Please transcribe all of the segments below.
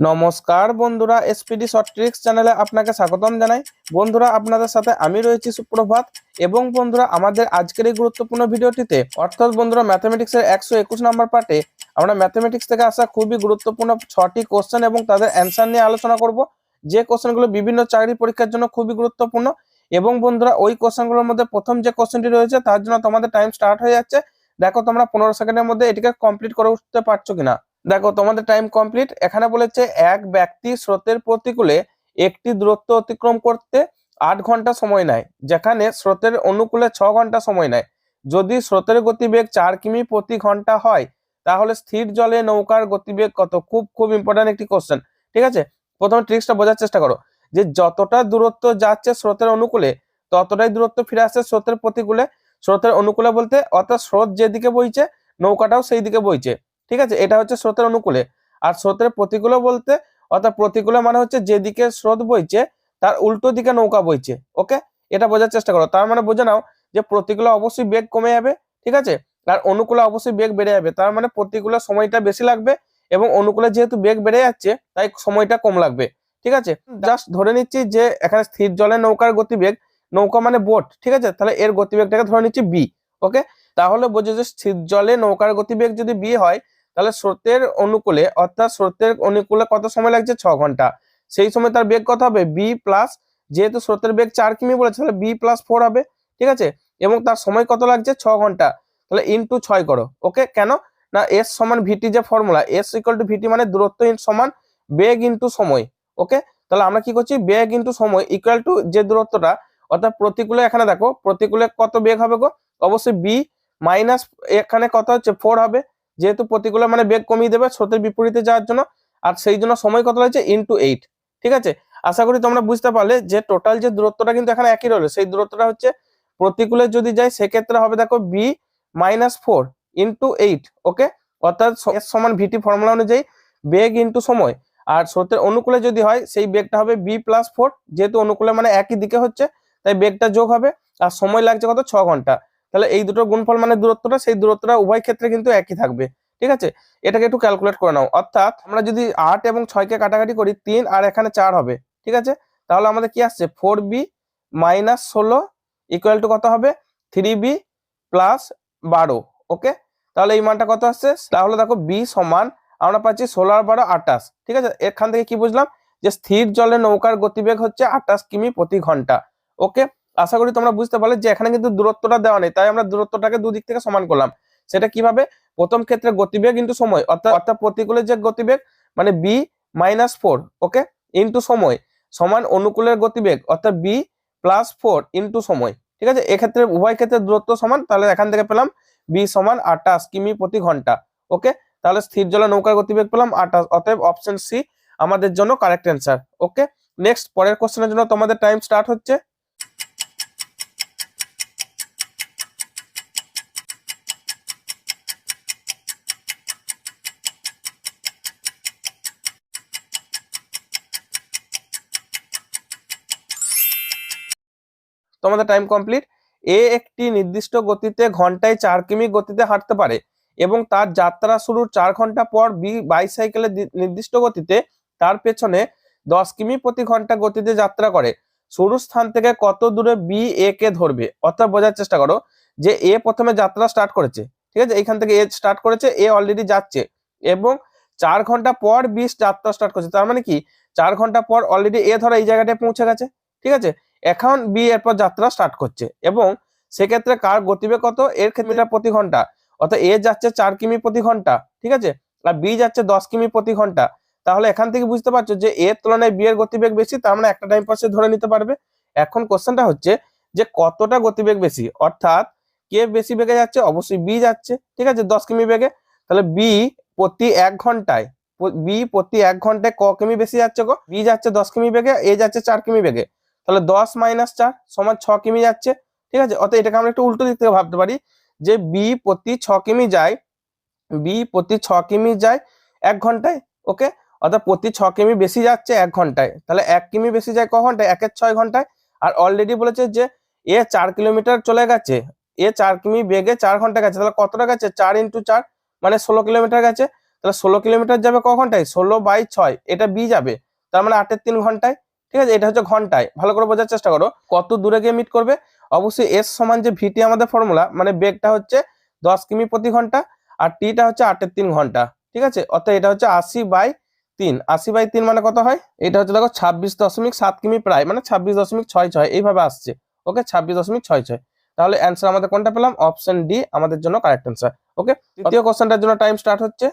নমস্কার বন্ধুরা SPD short tricks চ্যানেলে আপনাকে স্বাগতম জানাই। বন্ধুরা, আপনাদের সাথে আমি রয়েছি সুপ্রভাত এবং বন্ধুরা, আমাদের আজকের এই গুরুত্বপূর্ণ ভিডিওটিতে, অর্থাৎ বন্ধুরা ম্যাথমেটিক্সের একশো একুশ নম্বর পার্টে, আমরা ম্যাথমেটিক্স থেকে আসা খুবই গুরুত্বপূর্ণ ছটি কোশ্চেন এবং তাদের অ্যান্সার নিয়ে আলোচনা করব। যে কোশ্চেনগুলো বিভিন্ন চাকরি পরীক্ষার জন্য খুবই গুরুত্বপূর্ণ এবং বন্ধুরা, ওই কোশ্চেনগুলোর মধ্যে প্রথম যে কোশ্চেনটি রয়েছে, তার জন্য তোমাদের টাইম স্টার্ট হয়ে যাচ্ছে। দেখো, তোমরা পনেরো সেকেন্ডের মধ্যে এটিকে কমপ্লিট করে উঠতে পারছ কিনা। দেখো, তোমাদের টাইম কমপ্লিট এখানে বলেছে, এক ব্যক্তি স্রোতের প্রতিকূলে একটি দূরত্ব অতিক্রম করতে আট ঘণ্টা সময় নেয়, যেখানে স্রোতের অনুকূলে ছ ঘণ্টা সময় নেয়। যদি স্রোতের গতিবেগ চার কিমি প্রতি ঘণ্টা হয়, তাহলে স্থির জলে নৌকার গতিবেগ কত? খুব খুব ইম্পর্টেন্ট একটি কোশ্চেন ঠিক আছে? প্রথমে ট্রিক্সটা বোঝার চেষ্টা করো, যে যতটা দূরত্ব যাচ্ছে স্রোতের অনুকূলে, ততটাই দূরত্ব ফিরে আসছে স্রোতের প্রতিকূলে। স্রোতের অনুকূলে বলতে, অর্থাৎ স্রোত যেদিকে বইছে, নৌকাটাও সেই দিকে বইছে। ঠিক আছে? এটা হচ্ছে স্রোতের অনুকূলে। আর স্রোতের প্রতিকূল বলতে, অর্থাৎ প্রতিকূলে মানে হচ্ছে যেদিকে স্রোত বইছে, তার উল্টো দিকে নৌকা বইছে ওকে এটা বোঝার চেষ্টা করো। তার মানে বোঝে নাও যে প্রতিকূলে অবশ্যই বেগ কমে যাবে, ঠিক আছে? আর অনুকূলে অবশ্যই বেগ বেড়ে যাবে। তার মানে প্রতিকূলে সময়টা বেশি লাগবে এবং অনুকূলে যেহেতু বেগ বেড়ে যাচ্ছে, তাই সময়টা কম লাগবে, ঠিক আছে? জাস্ট ধরে নিচ্ছি যে এখানে স্থির জলে নৌকার গতিবেগ, নৌকা মানে বোট, ঠিক আছে? তাহলে এর গতিবেগটাকে ধরে নিচ্ছি বি ওকে তাহলে বোঝো যে স্থির জলে নৌকার গতিবেগ যদি বি হয় তাহলে স্রোতের অনুকূলে, অর্থাৎ স্রোতের অনুকূলে কত সময় লাগছে? ছ ঘণ্টা। সেই সময় তার বেগ কত হবে? বি প্লাস যেহেতু স্রোতের বেগ চার কিমি বলেছে, তাহলে বি প্লাস ফোর হবে, ঠিক আছে? এবং তার সময় কত লাগছে? ছ ঘণ্টা। তাহলে ইনটু ছয় করো। ওকে কেন? না এস সমান ভিটি যে formula S equal to VT মানে দূরত্ব সমান বেগ ইনটু সময়। ওকে তাহলে আমরা কি করছি? বেগ ইনটু সময় ইকুয়াল টু যে দূরত্বটা, অর্থাৎ প্রতিকূলে এখানে দেখো, প্রতিকূলে কত বেগ হবে গো? অবশ্যই বি মাইনাস এখানে কত হচ্ছে? ফোর হবে। যেহেতু প্রতিকূলে মানে বেগ কমিয়ে দেবে, স্রোতের বিপরীতে যাওয়ার জন্য, আর সেই জন্য সময় কত লাগছে? ইন্টু এইট ঠিক আছে? আশা করি তোমরা বুঝতে পারলে যে টোটাল যে দূরত্বটা কিন্তু এখানে একই রইল সেই দূরত্বটা হচ্ছে প্রতিকূলে যদি যাই, সেক্ষেত্রে হবে দেখো B minus four into eight okay অর্থাৎ সমান ভিটি ফর্মুলা অনুযায়ী বেগ ইন্টু সময়। আর স্রোতের অনুকূলে যদি হয়, সেই বেগটা হবে বি প্লাস ফোর যেহেতু অনুকূলে মানে একই দিকে হচ্ছে, তাই বেগটা যোগ হবে। আর সময় লাগছে কত? ছ ঘণ্টা। তাহলে এই দুটো গুণফল মানে দূরত্বটা, সেই দূরত্বটা উভয় ক্ষেত্রে কিন্তু একই থাকবে, ঠিক আছে? এটাকে একটু ক্যালকুলেট করে নাও। অর্থাৎ আমরা যদি আট এবং ছয়কে কাটাকাটি করি, তিন আর এখানে চার হবে, ঠিক আছে? তাহলে আমাদের কি আসছে? ফোর বি মাইনাস ষোলো ইকুয়াল টু কত হবে? থ্রি বি প্লাস বারো, ওকে? তাহলে এই মানটা কত আসছে? তাহলে দেখো বি সমান আমরা পাচ্ছি ষোলো আর বারো আটাশ ঠিক আছে? এখান থেকে কি বুঝলাম? যে স্থির জলে নৌকার গতিবেগ হচ্ছে আটাশ কিমি প্রতি ঘণ্টা, ওকে? আশা করি তোমরা বুঝতে পারলে যে এখানে কিন্তু দূরত্বটা দেওয়া নেই, তাই আমরা দূরত্বটাকে দুদিক থেকে সমান করলাম। সেটা কীভাবে? প্রথম ক্ষেত্রে গতিবেগ ইন্টু সময়, অর্থাৎ অর্থাৎ প্রতিকূলের যে গতিবেগ মানে B minus four okay into সময়, সমান অনুকূলের গতিবেগ, অর্থাৎ বি প্লাস ফোর ইন্টু সময়, ঠিক আছে? এক্ষেত্রে, উভয় ক্ষেত্রে দূরত্ব সমান, তাহলে এখান থেকে পেলাম বি সমান আটাশ কিমি প্রতি ঘণ্টা ওকে তাহলে স্থির জলে নৌকার গতিবেগ পেলাম আটাশ অতএব অপশন সি আমাদের জন্য কারেক্ট অ্যান্সার ওকে নেক্সট পরের কোশ্চেনের জন্য তোমাদের টাইম স্টার্ট হচ্ছে। তোমাদের টাইম কমপ্লিট এ একটি নির্দিষ্ট গতিতে ঘন্টায় চার কিমি গতিতে হাঁটতে পারে এবং তার যাত্রা শুরুর চার ঘণ্টা পর বি বাইসাইকেলের নির্দিষ্ট গতিতে তার পেছনে দশ কিমি প্রতি ঘণ্টা গতিতে যাত্রা করে। শুরু স্থান থেকে কত দূরে বি এ কে ধরবে? অর্থাৎ বোঝার চেষ্টা করো যে এ প্রথমে যাত্রা স্টার্ট করেছে। ঠিক আছে? এখান থেকে এ স্টার্ট করেছে এ অলরেডি যাচ্ছে এবং চার ঘণ্টা পর বি যাত্রা স্টার্ট করছে। তার মানে কি? চার ঘণ্টা পর অলরেডি এ ধরা এই জায়গাটায় পৌঁছে গেছে। ঠিক আছে? এখন বি এরপর যাত্রা স্টার্ট করছে এবং সেক্ষেত্রে কার গতিবেগ কত? এর মিটার প্রতি ঘণ্টা। অর্থাৎ এ যাচ্ছে চার কিমি প্রতি ঘণ্টা, ঠিক আছে? আর বি যাচ্ছে দশ কিমি প্রতি ঘণ্টা। তাহলে এখান থেকে বুঝতে পারছ যে এর তুলনায় বি এর গতিবেগ বেশি, তার মানে একটা টাইম পাশে ধরে নিতে পারবে। এখন কোশ্চেনটা হচ্ছে যে কতটা গতিবেগ বেশি? অর্থাৎ কে বেশি বেগে যাচ্ছে, অবশ্যই বি যাচ্ছে, ঠিক আছে? দশ কিমি বেগে। তাহলে বি প্রতি এক ঘন্টায় বি প্রতি এক ঘন্টায় ক কিমি বেশি যাচ্ছে গো? বি যাচ্ছে দশ কিমি বেগে এ যাচ্ছে চার কিমি বেগে। তাহলে দশ মাইনাস চার সমান ছ কিমি যাচ্ছে, ঠিক আছে? অর্থাৎ এটাকে আমরা একটু উল্টো দিক থেকে ভাবতে পারি যে বি প্রতি ছ কিমি যায় বি প্রতি ছ কিমি যায় এক ঘন্টায় ওকে অর্থাৎ প্রতি ছ কিমি বেশি যাচ্ছে এক ঘন্টায়। তাহলে এক কিমি বেশি যায় ক ঘন্টায়? একের ছয় ঘন্টায়। আর অলরেডি বলেছে যে এ চার কিলোমিটার চলে গেছে এ চার কিমি বেগে চার ঘণ্টা গেছে, তাহলে কতটা গেছে? চার ইন্টু চার মানে ষোলো কিলোমিটার গেছে। তাহলে ষোলো কিলোমিটার যাবে ক ঘন্টায়? ষোলো বাই ছয়, এটা বি যাবে। তার মানে আটের তিন ঘন্টায়। ঠিক আছে? এটা হচ্ছে ঘন্টায়। ভালো করে বোঝার চেষ্টা করো। কত দূরে গিয়ে মিট করবে? অবশ্যই এস সমান যে ভিটি আমাদের ফর্মুলা মানে বেগটা হচ্ছে দশ কিমি প্রতি ঘণ্টা আর টিটা হচ্ছে আটের তিন ঘণ্টা। ঠিক আছে? অর্থাৎ এটা হচ্ছে আশি বাই তিন। আশি বাই তিন মানে কত হয়? এটা হচ্ছে দেখো ছাব্বিশ দশমিক সাত কিমি প্রায় মানে ছাব্বিশ দশমিক ছয় ছয়। এইভাবে আসছে। ওকে ছাব্বিশ দশমিক ছয় ছয়। তাহলে অ্যান্সার আমাদের কোনটা পেলাম? অপশন ডি আমাদের জন্য কারেক্ট অ্যান্সার ওকে তৃতীয় কোশ্চেনটার জন্য টাইম স্টার্ট হচ্ছে।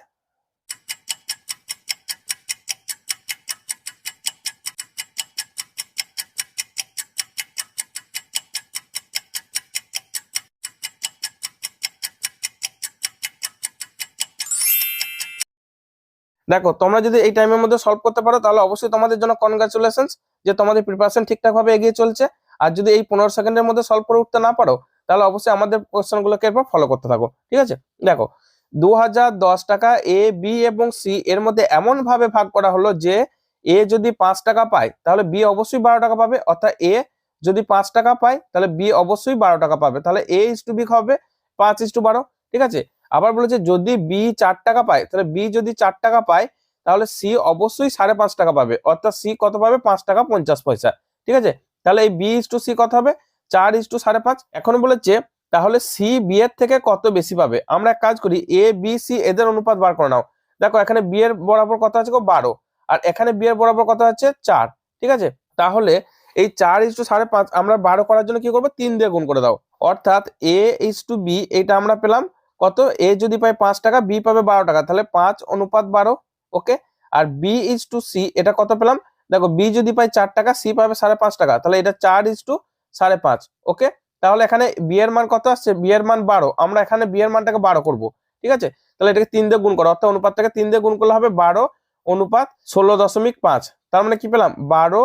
দেখো, তোমরা যদি এই টাইমের মধ্যে সলভ করতে পারো, তাহলে অবশ্যই তোমাদের জন্য কনগ্রাচুলেশনস যে তোমাদের প্রিপারেশন ঠিকঠাক ভাবে এগিয়ে চলছে। আর যদি এই পনেরো সেকেন্ডের মধ্যে সলভ করে উঠতে না পারো, তাহলে অবশ্যই আমাদের কোশ্চেনগুলোকে এরপর ফলো করতে থাকো, ঠিক আছে? দেখো দু হাজার দশ টাকা এ বি এবং সি এর মধ্যে এমন ভাবে ভাগ করা হলো যে এ যদি পাঁচ টাকা পায়, তাহলে বি অবশ্যই বারো টাকা পাবে, অর্থাৎ এ যদি পাঁচ টাকা পায়, তাহলে বি অবশ্যই বারো টাকা পাবে। তাহলে এ ইস টু বি হবে পাঁচ ইস টু বারো, ঠিক আছে? আবার বলেছে যদি বি চার টাকা পায়, তাহলে বি যদি চার টাকা পায়, তাহলে সি অবশ্যই সাড়ে পাঁচ টাকা পাবে। অর্থাৎ সি কত পাবে? পাঁচ টাকা পঞ্চাশ পয়সা। ঠিক আছে? তাহলে এই বি ইস টু সি কত হবে? চার ইস টু সাড়ে পাঁচ। এখন বলেছে, তাহলে সি বি এর থেকে কত বেশি পাবে? আমরা এক কাজ করি এ বি সি এদের অনুপাত বার করে নাও। দেখো, এখানে বি এর বরাবর কত আছে বারো। আর এখানে বি এর বরাবর কত আছে? চার। ঠিক আছে? তাহলে এই চার ইস টু সাড়ে পাঁচ আমরা বারো করার জন্য কি করব? তিন দিয়ে গুণ করে দাও। অর্থাৎ এ ইস টু বি এইটা আমরা পেলাম কত? এ যদি পায় পাঁচ টাকা বি পাবে বারো টাকা। তাহলে পাঁচ অনুপাত বারো ওকে আর বি ইজ টু সি এটা কত পেলাম? দেখো বি যদি পায় চার টাকা সি পাবে সাড়ে পাঁচ টাকা। তাহলে এটা চার ইজ টু সাড়ে পাঁচ ওকে তাহলে এখানে বি এর মান কত আসছে? বি এর মান বারো। আমরা এখানে বি এর মানটাকে বারো করব, ঠিক আছে? তাহলে এটাকে তিন দিয়ে গুণ করো, অর্থাৎ অনুপাতটাকে তিন দিয়ে গুণ করলে হবে বারো অনুপাত ষোলো দশমিক পাঁচ। তার মানে কি পেলাম? বারো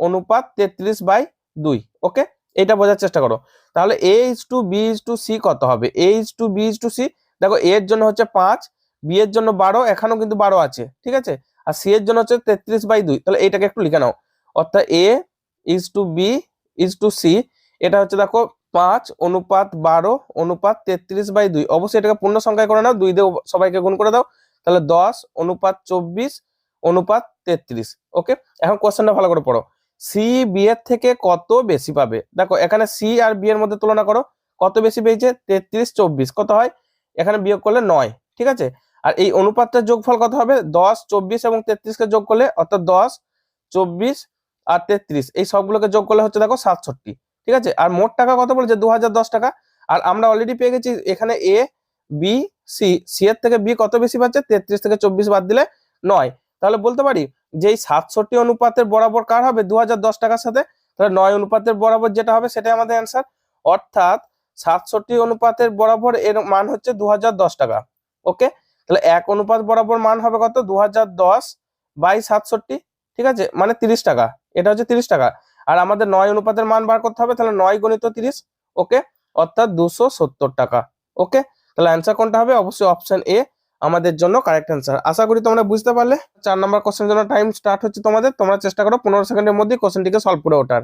অনুপাত তেত্রিশ বাই দুই ওকে এটা বোঝার চেষ্টা করো। তাহলে A is to B is to C কত হবে? A is to B is to C দেখো এ এর জন্য হচ্ছে পাঁচ বি এর জন্য বারো, এখানেও কিন্তু বারো আছে, ঠিক আছে? আর সি এর জন্য হচ্ছে তেত্রিশ বাই দুই, তাহলে এইটাকে একটু লিখে নাও। অর্থাৎ A is to B is to C এটা হচ্ছে দেখো পাঁচ, অনুপাত বারো, অনুপাত তেত্রিশ বাই দুই। অবশ্যই এটাকে পূর্ণ সংখ্যায় করে নাও, দুই দিয়ে সবাইকে গুণ করে দাও। তাহলে দশ, অনুপাত চব্বিশ, অনুপাত তেত্রিশ, ওকে? এখন কোশ্চেনটা ভালো করে পড়ো। সি বি এর থেকে কত বেশি পাবে? দেখো, এখানে সি আর বি এর মধ্যে তুলনা করো, কত বেশি পেয়েছে? তেত্রিশ, চব্বিশ। কত হয়? এখানে বিয়োগ করলে নয়, ঠিক আছে? আর এই অনুপাতটার যোগফল কত হবে? দশ, চব্বিশ এবং তেত্রিশকে যোগ করলে, অর্থাৎ দশ, চব্বিশ আর তেত্রিশ। এই সবগুলোকে যোগ করলে হচ্ছে দেখো সাতষট্টি, ঠিক আছে? আর মোট টাকা কত বলেছে? দু টাকা। আর আমরা অলরেডি পেয়ে গেছি এখানে এ বি সি সি এর থেকে বি কত বেশি পাচ্ছে? তেত্রিশ থেকে চব্বিশ বাদ দিলে নয়। তাহলে বলতে পারি যে এই সাতষট্টি অনুপাতের বরাবর কার হবে? দু হাজার দশ টাকার সাথে? তাহলে নয় অনুপাতের বরাবর যেটা হবে সেটাই আমাদের অ্যান্সার অর্থাৎ সাতষট্টি অনুপাতের বরাবর এর মান হচ্ছে দু হাজার দশ টাকা। ওকে তাহলে এক অনুপাত বরাবর মান হবে কত? দু হাজার দশ বাই সাতষট্টি, ঠিক আছে? মানে তিরিশ টাকা। এটা হচ্ছে তিরিশ টাকা। আর আমাদের নয় অনুপাতের মান বার করতে হবে, তাহলে নয় গণিত তিরিশ। ওকে অর্থাৎ দুশো সত্তর টাকা। ওকে তাহলে অ্যান্সার কোনটা হবে? অবশ্যই অপশন এ আমাদের জন্য কারেক্ট অ্যান্সার আশা করি তোমরা বুঝতে পারলে। চার নম্বর কোশ্চেন জন্য টাইম স্টার্ট হচ্ছে তোমাদের। তোমরা চেষ্টা করো পনেরো সেকেন্ডের মধ্যে কোশ্চেনটিকে সলভ করে ওঠার।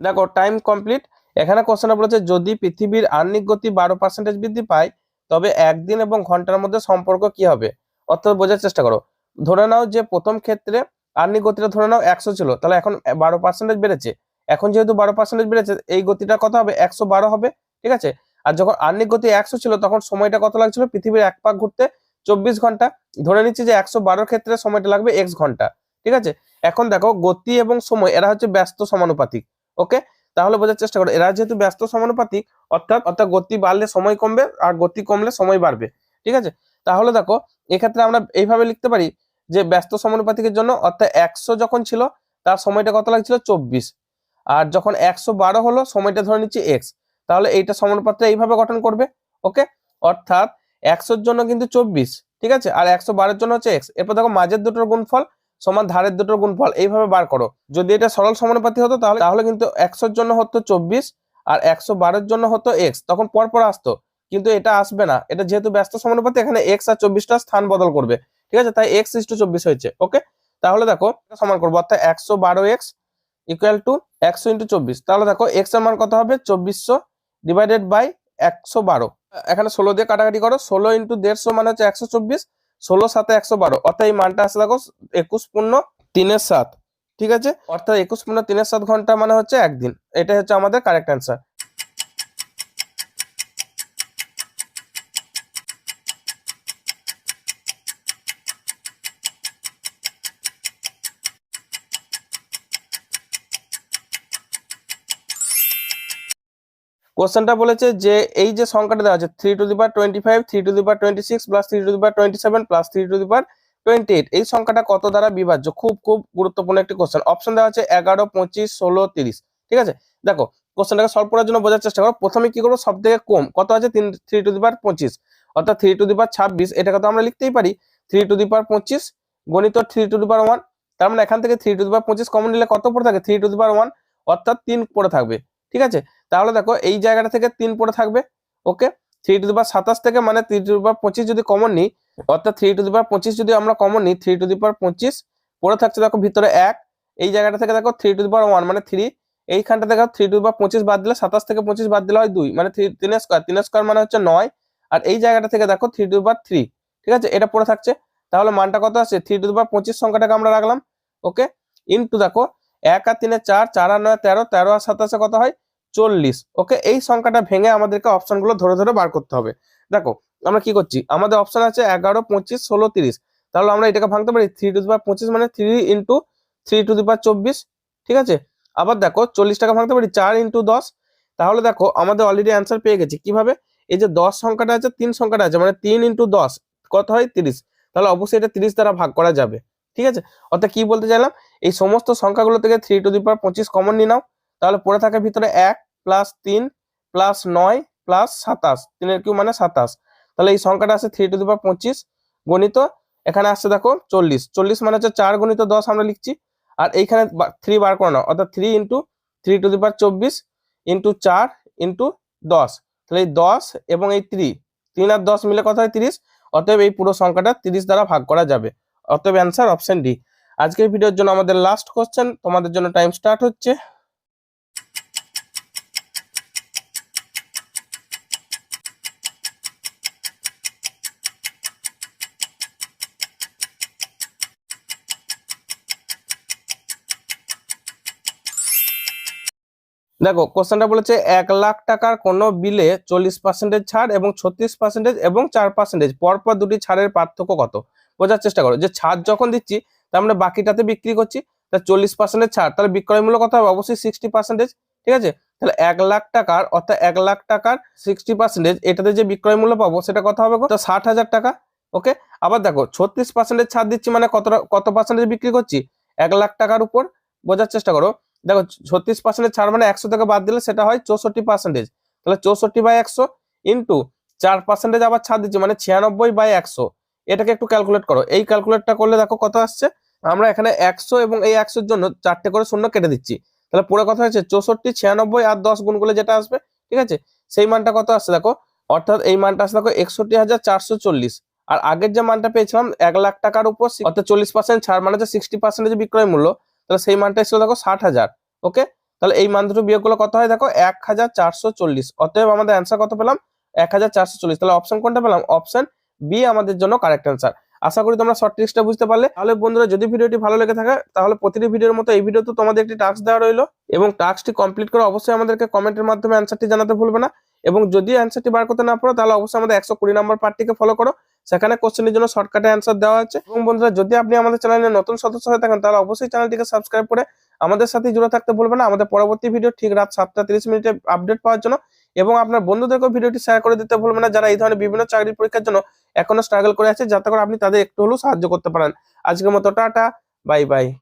দেখো টাইম কমপ্লিট এখানে কোশ্চেনটা বলেছে, যদি পৃথিবীর আর্নিক গতি বারো পার্সেন্টেজ বৃদ্ধি পায় তবে একদিন এবং ঘণ্টার মধ্যে সম্পর্ক কি হবে? অর্থাৎ বোঝার চেষ্টা করো। ধরে নাও যে প্রথম ক্ষেত্রে আর্নিক গতিটা ধরে নাও একশো ছিল, তাহলে এখন বারো পার্সেন্টেজ বেড়েছে। এখন যেহেতু বারো পার্সেন্টেজ বেড়েছে, এই গতিটা কত হবে? একশো বারো হবে, ঠিক আছে? আর যখন আর্নিক গতি একশো ছিল, তখন সময়টা কত লাগছিল? পৃথিবীর এক পাক ঘুরতে চব্বিশ ঘণ্টা। ধরে নিচ্ছি যে একশো বারোর ক্ষেত্রে সময়টা লাগবে এক্স ঘণ্টা, ঠিক আছে? এখন দেখো গতি এবং সময়, এরা হচ্ছে ব্যস্ত সমানুপাতিক ওকে তাহলে বোঝার চেষ্টা করো, এরা যেহেতু ব্যস্ত সমানুপাতিক, অর্থাৎ অর্থাৎ গতি বাড়লে সময় কমবে আর গতি কমলে সময় বাড়বে, ঠিক আছে? তাহলে দেখো, এক্ষেত্রে আমরা এইভাবে লিখতে পারি যে ব্যস্ত সমানুপাতিকের জন্য, অর্থাৎ একশো যখন ছিল, তার সময়টা কত লাগছিল? চব্বিশ। আর যখন একশো বারো হলো, সময়টা ধরে নিচ্ছি এক্স। তাহলে এইটা সমানুপাতটা এইভাবে গঠন করবে, ওকে? অর্থাৎ একশোর জন্য কিন্তু চব্বিশ, ঠিক আছে? আর একশো বারোর জন্য হচ্ছে এক্স। এরপর দেখো, মাঝের দুটোর গুণফল সমান ধারের দুটোর গুণফল এইভাবে বার করো। যদি এটা সরল সমানুপাতি হতো তাহলে তাহলে কিন্তু একশোর জন্য হতো চব্বিশ আর একশো বারোর জন্য হতো এক্স তখন পরপর আসতো। কিন্তু এটা আসবে না। এটা যেহেতু ব্যস্ত সমানুপাতে এখানে এক্স আর চব্বিশটা স্থান বদল করবে। ঠিক আছে? তাই এক্স ইস টু চব্বিশ হয়েছে। ওকে? তাহলে দেখো সমান করব। অর্থাৎ একশো বারো এক্স ইকুয়াল টু একশো ইন্টু চব্বিশ। তাহলে দেখো এক্সের মান কত হবে? চব্বিশশো ডিভাইডেড বাই একশো বারো। এখানে ষোলো দিয়ে কাটাকাটি করো। ষোলো ইন্টু দেড়শো মানে হচ্ছে একশো চব্বিশ। ষোলো সাথে একশো বারো। অর্থাৎ এই মানটা আসে দেখো, একুশ পূর্ণ তিনের সাত। ঠিক আছে? অর্থাৎ একুশ পূর্ণ তিনের সাত ঘণ্টা মানে হচ্ছে একদিন। এটা হচ্ছে আমাদের কারেক্ট অ্যান্সার কোশ্চেনটা বলেছে যে এই যে সংখ্যাটা দেওয়া আছে three to the power twenty five three to the power twenty six plus three to the power twenty seven plus three to the power twenty eight এই সংখ্যাটা কত দ্বারা বিভাজ্য খুব খুব গুরুত্বপূর্ণ একটি কোশ্চেন অপশন দেওয়া আছে এগারো পঁচিশ ষোলো তিরিশ ঠিক আছে দেখো কোশ্চেনটাকে সলভ করার জন্য বোঝার চেষ্টা করো প্রথমে কি করব সব থেকে কম কত আছে তিন থ্রি টু দি পাওয়ার পঁচিশ অর্থাৎ থ্রি টু দি পাওয়ার ছাব্বিশ এটাকে তো আমরা লিখতেই পারি থ্রি টু দি পাওয়ার পঁচিশ গণিত three to the power one তার মানে এখান থেকে থ্রি টু দি পাওয়ার পঁচিশ কমন নিলে কত পড়ে থাকে three to the power one অর্থাৎ তিন পড়ে থাকবে ঠিক আছে তাহলে দেখো এই জায়গাটা থেকে তিন পড়ে থাকবে ওকে থ্রি টু দি পাওয়ার সাতাশ থেকে মানে থ্রি টু দি পাওয়ার পঁচিশ যদি কমন নিই, অর্থাৎ থ্রি টু দি পাওয়ার পঁচিশ যদি আমরা কমন নিই থ্রি টু দি পাওয়ার পঁচিশ পড়ে থাকছে দেখো ভিতরে এক, এই জায়গাটা থেকে দেখো three to the power one মানে থ্রি এইখানটা দেখো থ্রি টু পাওয়ার পঁচিশ বাদ দিলে সাতাশ থেকে পঁচিশ বাদ দিলে হয় দুই মানে থ্রি তিন স্কোয়ার তিন স্কোয়ার মানে হচ্ছে নয়, আর এই জায়গাটা থেকে দেখো থ্রি টু পাওয়ার থ্রি ঠিক আছে? এটা পড়ে থাকছে, তাহলে মানটা কত আছে থ্রি টু পাওয়ার পঁচিশ সংখ্যাটাকে আমরা রাখলাম ওকে ইন্টু দেখো, এক আর তিনে চার চার আর নয় তেরো তেরো আর সাতাশে কত হয়? চল্লিশ ওকে এই সংখ্যাটা ভেঙে আমাদেরকে অপশনগুলো ধরে ধরে বার করতে হবে। দেখো, আমরা কি করছি? আমাদের অপশন আছে এগারো, পঁচিশ, ষোলো, তিরিশ। তাহলে আমরা এটাকে ভাঙতে পারি থ্রি টু দি পাওয়ার পঁচিশ মানে three into three to the power চব্বিশ, ঠিক আছে? আবার দেখো চল্লিশ টাকা ভাঙতে পারি চার ইন্টু দশ। তাহলে দেখো, আমাদের অলরেডি অ্যান্সার পেয়ে গেছি। কীভাবে? এই যে দশ সংখ্যাটা আছে, তিন সংখ্যাটা আছে মানে তিন ইন্টু দশ, কত হয়? তিরিশ। তাহলে অবশ্যই এটা তিরিশ দ্বারা ভাগ করা যাবে, ঠিক আছে? অর্থাৎ কি বলতে চাইলাম? এই সমস্ত সংখ্যাগুলো থেকে থ্রি টু দি পাওয়ার পঁচিশ কমন নিয়ে নাও। তাহলে পড়ে থাকে ভিতরে এক প্লাস তিন প্লাস নয় প্লাস সাতাশ। তিনের কিউ মানে সাতাশ। তাহলে এই সংখ্যাটা আছে থ্রি টু দি পাওয়ার পঁচিশ গণিত। এখানে আসছে দেখো চল্লিশ। চল্লিশ মানে হচ্ছে চার গণিত দশ আমরা লিখছি। আর এইখানে থ্রি বার করে নাও। অর্থাৎ three into three to the power চব্বিশ ইন্টু চার ইন্টু দশ। তাহলে এই দশ এবং এই থ্রি তিন আর দশ মিলে কথা হয় তিরিশ? অতএব এই পুরো সংখ্যাটা তিরিশ দ্বারা ভাগ করা যাবে। অতএব অ্যান্সার অপশন ডি আজকের ভিডিওর জন্য আমাদের লাস্ট কোশ্চেন তোমাদের জন্য টাইম স্টার্ট হচ্ছে। দেখো, কোশ্চেনটা বলেছে এক লাখ টাকার কোনো বিলে চল্লিশ পার্সেন্টেজ ছাড় এবং ছত্রিশ পার্সেন্টেজ এবং চার পার্সেন্টেজ পরপর দুটি ছাড়ের পার্থক্য কত? বোঝার চেষ্টা করো, যে ছাড় যখন দিচ্ছি, তার মানে বাকিটাতে বিক্রি করছি, তা চল্লিশ পার্সেন্টেজ ছাড়, তাহলে বিক্রয় মূল্য হবে? অবশ্যই সিক্সটি পার্সেন্টেজ ঠিক আছে? তাহলে এক লাখ টাকার, অর্থাৎ এক লাখ টাকার সিক্সটি পার্সেন্টেজ এটাতে যে বিক্রয় মূল্য পাবো, সেটা কত হবে? তো ষাট হাজার টাকা ওকে আবার দেখো, ছত্রিশ পার্সেন্টেজ ছাড় দিচ্ছি মানে কত কত পার্সেন্টেজ বিক্রি করছি? এক লাখ টাকার উপর, বোঝার চেষ্টা করো দেখো ছত্রিশ পার্সেন্টেজ ছাড় মানে একশো থেকে বাদ দিলে সেটা হয় চৌষট্টি পার্সেন্টেজ তাহলে চৌষট্টি বাই একশো ইন্টু চার পার্সেন্টেজ আবার ছাড় দিচ্ছি মানে ছিয়ানব্বই বাই একশো। এটাকে একটু ক্যালকুলেট করো। এই ক্যালকুলেটটা করলে দেখো কত আসছে? আমরা এখানে একশো এবং এই একশোর জন্য চারটে করে শূন্য কেটে দিচ্ছি। তাহলে পুরো কথা হচ্ছে চৌষট্টি, ছিয়ানব্বই আর দশ গুণ করলে যেটা আসবে, ঠিক আছে? সেই মানটা কত আসছে দেখো? অর্থাৎ এই মানটা আসছে দেখো একষট্টি হাজার চারশো চল্লিশ। আর আগের যে মানটা পেয়েছিলাম এক লাখ টাকার উপর, অর্থাৎ চল্লিশ পার্সেন্ট ছাড় মানে হচ্ছে সিক্সটি পার্সেন্টেজ বিক্রয় মূল্য তাহলে সেই মানটা এসেছিল দেখো ষাট হাজার ওকে তাহলে এই মান দুটো বিয়োগ করলে কত হয়? দেখো এক হাজার চারশো চল্লিশ। অতএব আমাদের অ্যান্সার কত পেলাম? এক হাজার চারশো চল্লিশ। তাহলে অপশন কোনটা পেলাম? অপশন বি আমাদের জন্য কারেক্ট অ্যান্সার আশা করি তোমরা শর্ট ট্রিক্সটা বুঝতে পারলে। তাহলে বন্ধুরা, যদি ভিডিওটি ভালো লেগে থাকে, তাহলে প্রতিটি ভিডিওর মতো এই ভিডিওতে তোমাদের একটি টাস্ক দেওয়া রইল এবং টাস্কটি কমপ্লিট করে অবশ্যই আমাদেরকে কমেন্টের মাধ্যমে অ্যান্সারটি জানাতে ভুলবে না। এবং যদি অ্যান্সারটি বার করতে না পারো, তাহলে অবশ্যই আমাদের একশো কুড়ি নম্বর পার্টটিকে ফলো করো। সেখানে কোশ্চেনের জন্য শর্টকাটে অ্যান্সার দেওয়া আছে। এবং বন্ধুরা, যদি আপনি আমাদের চ্যানেলে নতুন সদস্য হয়ে থাকেন, তাহলে অবশ্যই চ্যানেলটিকে সাবস্ক্রাইব করে আমাদের সাথে জুড়ে থাকতে ভুলবেন না। আমাদের পরবর্তী ভিডিও ঠিক রাত সাতটা তিরিশ মিনিটে আপডেট পাওয়ার জন্য এবং আপনার বন্ধুদেরকেও ভিডিওটি শেয়ার করে দিতে ভুলবেন না। যারা এই ধরনের বিভিন্ন চাকরির পরীক্ষার জন্য এখনও স্ট্রাগল করে আছে, যাতে করে আপনি তাদের একটু হলেও সাহায্য করতে পারেন। আজকের মতো, টাটা বাই বাই